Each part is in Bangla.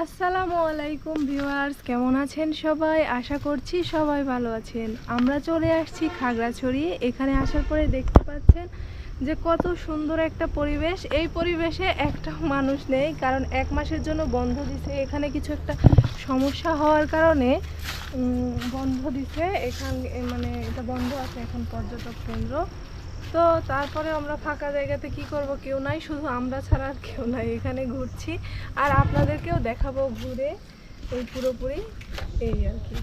আসসালামু আলাইকুম ভিউয়ার্স, কেমন আছেন সবাই? আশা করছি সবাই ভালো আছেন। আমরা চলে আসছি খাগড়াছড়ি। এখানে আসার পরে দেখতে পাচ্ছেন যে কত সুন্দর একটা পরিবেশ। এই পরিবেশে একটা মানুষ নেই, কারণ এক মাসের জন্য বন্ধ দিছে। এখানে কিছু একটা সমস্যা হওয়ার কারণে বন্ধ দিছে। এখান মানে এটা বন্ধ আছে এখন পর্যটক কেন্দ্র। তো তারপরে আমরা ফাঁকা জায়গাতে কি করব কেউ নাই, শুধু আমরা ছাড়া আর কেউ নাই। এখানে ঘুরছি আর আপনাদেরকেও দেখাবো ঘুরে এই পুরোপুরি এই আর কি।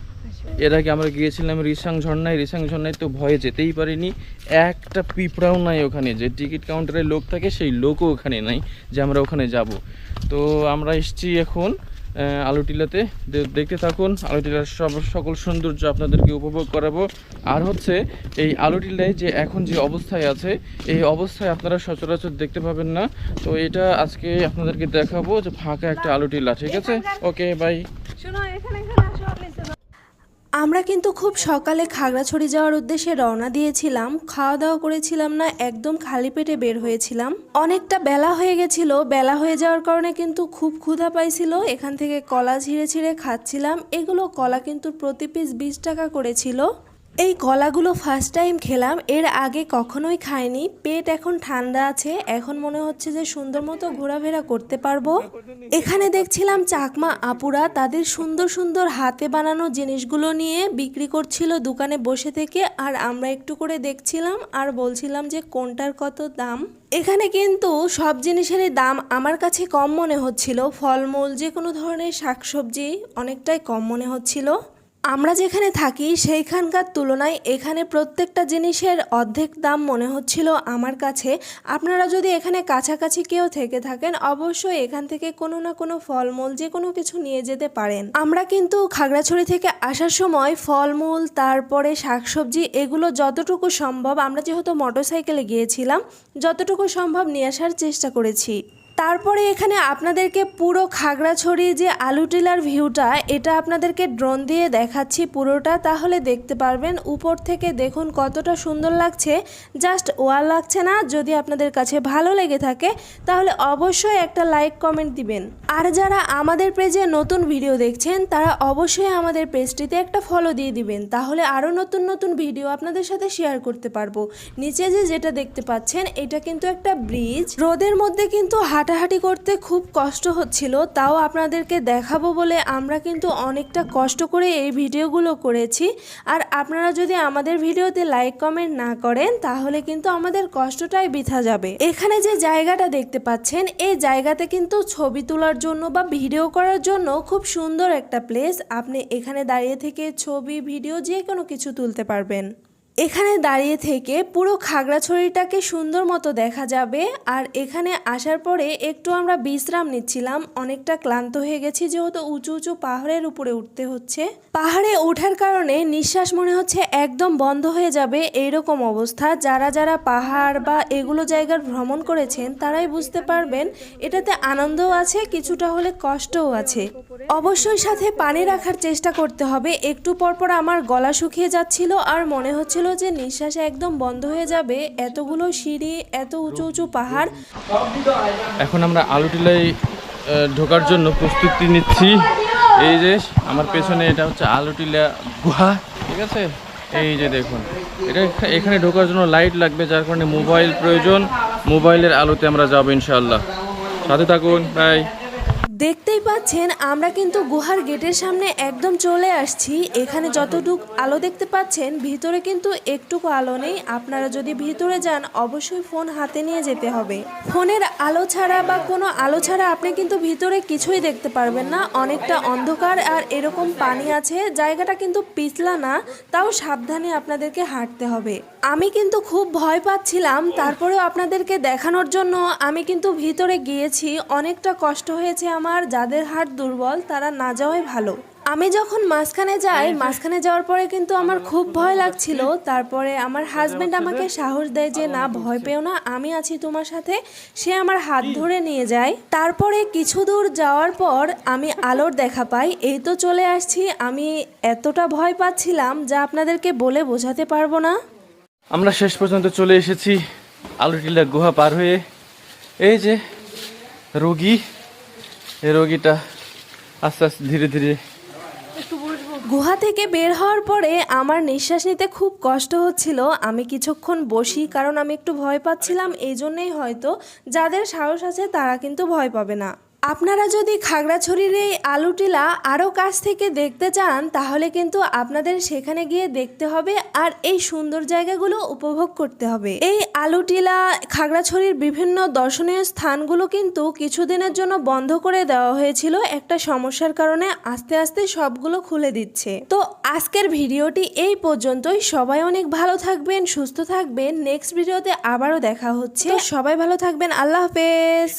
এর আগে আমরা গিয়েছিলাম রিসাং ঝর্ণায় রিসাং ঝর্ণায় তো ভয়ে যেতেই পারিনি। একটা পিঁপড়াও নাই ওখানে, যে টিকিট কাউন্টারে লোক থাকে সেই লোকও ওখানে নাই যে আমরা ওখানে যাব। তো আমরা এসেছি এখন আহ, আলুটিলাতে দেখতে থাকুন আলু টিলার সব সকল সৌন্দর্য আপনাদেরকে উপভোগ করাবো। আর হচ্ছে এই আলু টিলায় যে এখন যে অবস্থায় আছে এই অবস্থায় আপনারা সচরাচর দেখতে পাবেন না। তো এটা আজকে আপনাদেরকে দেখাবো যে ফাঁকা একটা আলু টিলা ঠিক আছে? ওকে বাই আমরা কিন্তু খুব সকালে খাগড়াছড়ি যাওয়ার উদ্দেশ্যে রওনা দিয়েছিলাম খাওয়া দাওয়া করেছিলাম না, একদম খালি পেটে বের হয়েছিলাম। অনেকটা বেলা হয়ে গেছিল, বেলা হয়ে যাওয়ার কারণে কিন্তু খুব ক্ষুধা পাইছিল, এখান থেকে কলা ছিঁড়ে ছিঁড়ে খাচ্ছিলাম, এগুলো কলা কিন্তু প্রতি পিস বিশ টাকা করেছিল। এই কলাগুলো ফার্স্ট টাইম খেলাম, এর আগে কখনোই খাইনি। পেট এখন ঠান্ডা আছে, এখন মনে হচ্ছে যে সুন্দর মতো ঘোরাফেরা করতে পারব। এখানে দেখছিলাম চাকমা আপুরা তাদের সুন্দর সুন্দর হাতে বানানো জিনিসগুলো নিয়ে বিক্রি করছিল দোকানে বসে থেকে, আর আমরা একটু করে দেখছিলাম আর বলছিলাম যে কোনটার কত দাম। এখানে কিন্তু সব জিনিসেরই দাম আমার কাছে কম মনে হচ্ছিল। ফলমূল যে কোনো ধরনের শাকসবজি, অনেকটাই কম মনে হচ্ছিল। আমরা যেখানে থাকি, সেইখানকার তুলনায় এখানে প্রত্যেকটা জিনিসের অর্ধেক দাম মনে হচ্ছিল আমার কাছে। আপনারা যদি এখানে কাছাকাছি কেউ থেকে থাকেন, অবশ্যই এখান থেকে কোনো না কোনো ফলমূল যে কোনো কিছু নিয়ে যেতে পারেন। আমরা কিন্তু খাগড়াছড়ি থেকে আসার সময় ফলমূল, তারপরে শাকসবজি, এগুলো যতটুকু সম্ভব, আমরা যেহেতু মোটরসাইকেলে গিয়েছিলাম, যতটুকু সম্ভব নিয়ে আসার চেষ্টা করেছি। তারপরে এখানে আপনাদেরকে পুরো খাগড়াছড়ি যে আলু টিলার ভিউটা, এটা আপনাদেরকে ড্রোন দিয়ে দেখাচ্ছি পুরোটা। তাহলে দেখতে পারবেন, উপর থেকে দেখুন কতটা সুন্দর লাগছে। জাস্ট ওয়াল লাগছে না, যদি আপনাদের কাছে ভালো লেগে থাকে, তাহলে অবশ্যই একটা লাইক, কমেন্ট দিবেন। আর যারা আমাদের পেজে নতুন ভিডিও দেখছেন, তারা অবশ্যই আমাদের পেজটিতে একটা ফলো দিয়ে দিবেন। তাহলে আরও নতুন নতুন ভিডিও আপনাদের সাথে শেয়ার করতে পারব। নিচে যে যেটা দেখতে পাচ্ছেন, এটা কিন্তু একটা ব্রিজ রোদের মধ্যে কিন্তু হাঁটাহাঁটি করতে খুব কষ্ট হচ্ছিল, তাও আপনাদেরকে দেখাবো বলে আমরা কিন্তু অনেকটা কষ্ট করে এই ভিডিওগুলো করেছি। আর আপনারা যদি আমাদের ভিডিওতে লাইক, কমেন্ট না করেন, তাহলে কিন্তু আমাদের কষ্টটাই বৃথা যাবে। এখানে যে জায়গাটা দেখতে পাচ্ছেন, এই জায়গাতে কিন্তু ছবি তোলার জন্য বা ভিডিও করার জন্য খুব সুন্দর একটা প্লেস আপনি এখানে দাঁড়িয়ে থেকে ছবি, ভিডিও যে কোনো কিছু তুলতে পারবেন। এখানে দাঁড়িয়ে থেকে পুরো খাগড়াছড়িটাকে সুন্দর মতো দেখা যাবে। আর এখানে আসার পরে একটু আমরা বিশ্রাম নিচ্ছিলাম। অনেকটা ক্লান্ত হয়ে গেছি, যেহেতু উঁচু উঁচু পাহাড়ের উপরে উঠতে হচ্ছে। পাহাড়ে ওঠার কারণে নিঃশ্বাস মনে হচ্ছে একদম বন্ধ হয়ে যাবে এইরকম অবস্থা। যারা যারা পাহাড় বা এগুলো জায়গার ভ্রমণ করেছেন, তারাই বুঝতে পারবেন, এটাতে আনন্দও আছে, কিছুটা হলে কষ্টও আছে। অবশ্যই সাথে পানি রাখার চেষ্টা করতে হবে। একটু পরপর আমার গলা শুকিয়ে যাচ্ছিল আর মনে হচ্ছিল যে নিঃশ্বাস একদম বন্ধ হয়ে যাবে। এতগুলো সিঁড়ি এত উঁচু উঁচু পাহাড়। এখন আমরা আলুটিলায় আহ, ঢোকার জন্য প্রস্তুতি নিচ্ছি। এই যে আমার পেছনে এটা হচ্ছে আলুটিলা গুহা ঠিক আছে? এই যে দেখুন এটা এখানে ঢোকার জন্য লাইট লাগবে যার কারণে মোবাইল প্রয়োজন। মোবাইলের আলোতে আমরা যাব ইনশাল্লাহ সাথে থাকুন বাই দেখতেই পাচ্ছেন, আমরা কিন্তু গুহার গেটের সামনে একদম চলে আসছি। এখানে যতটুক আলো দেখতে পাচ্ছেন, ভিতরে কিন্তু একটুকু আলো নেই। আপনারা যদি ভিতরে যান, অবশ্যই ফোন হাতে নিয়ে যেতে হবে। ফোনের আলো ছাড়া বা কোনো আলো ছাড়া আপনি কিন্তু ভিতরে কিছুই দেখতে পারবেন না। অনেকটা অন্ধকার আর এরকম পানি আছে। জায়গাটা কিন্তু পিছলা না, তাও সাবধানে আপনাদেরকে হাঁটতে হবে। আমি কিন্তু খুব ভয় পাচ্ছিলাম, তারপরেও আপনাদেরকে দেখানোর জন্য আমি কিন্তু ভিতরে গিয়েছি। অনেকটা কষ্ট হয়েছে আমার। যাদের হাট দুর্বল, তারা না যাওয়াই ভালো। আমি যখন মাঝখানে যাই, মাঝখানে যাওয়ার পরে কিন্তু আমার খুব ভয় লাগছিল। তারপরে আমার হাজবেন্ড আমাকে সাহস দেয় যে, না, ভয় পেও না, আমি আছি তোমার সাথে। সে আমার হাত ধরে নিয়ে যায়। তারপরে কিছু দূর যাওয়ার পর আমি আলোর দেখা পাই। এই তো চলে আসছি। আমি এতটা ভয় পাচ্ছিলাম যা আপনাদেরকে বলে বোঝাতে পারব না। আমরা শেষ পর্যন্ত চলে এসেছি। আলুটিলা গুহা পার হয়ে। এই যে রোগী। এই রোগীটা আস্তে আস্তে ধীরে ধীরে গুহা থেকে বের হওয়ার পরে আমার নিঃশ্বাস নিতে খুব কষ্ট হচ্ছিল। আমি কিছুক্ষণ বসি, কারণ আমি একটু ভয় পাচ্ছিলাম, এই জন্যেই হয়তো যাদের সাহস আছে তারা কিন্তু ভয় পাবে না। আপনারা যদি খাগড়াছড়ির এই আলু টিলা আরও কাছ থেকে দেখতে চান তাহলে কিন্তু আপনাদের সেখানে গিয়ে দেখতে হবে আর এই সুন্দর জায়গাগুলো উপভোগ করতে হবে। এই আলু টিলা খাগড়াছড়ির বিভিন্ন দর্শনীয় স্থানগুলো কিন্তু কিছুদিনের জন্য বন্ধ করে দেওয়া হয়েছিল। একটা সমস্যার কারণে আস্তে আস্তে সবগুলো খুলে দিচ্ছে। তো আজকের ভিডিওটি এই পর্যন্তই। সবাই অনেক ভালো থাকবেন সুস্থ থাকবেন। নেক্সট ভিডিওতে আবারও দেখা হচ্ছে। সবাই ভালো থাকবেন। আল্লাহ হাফেজ।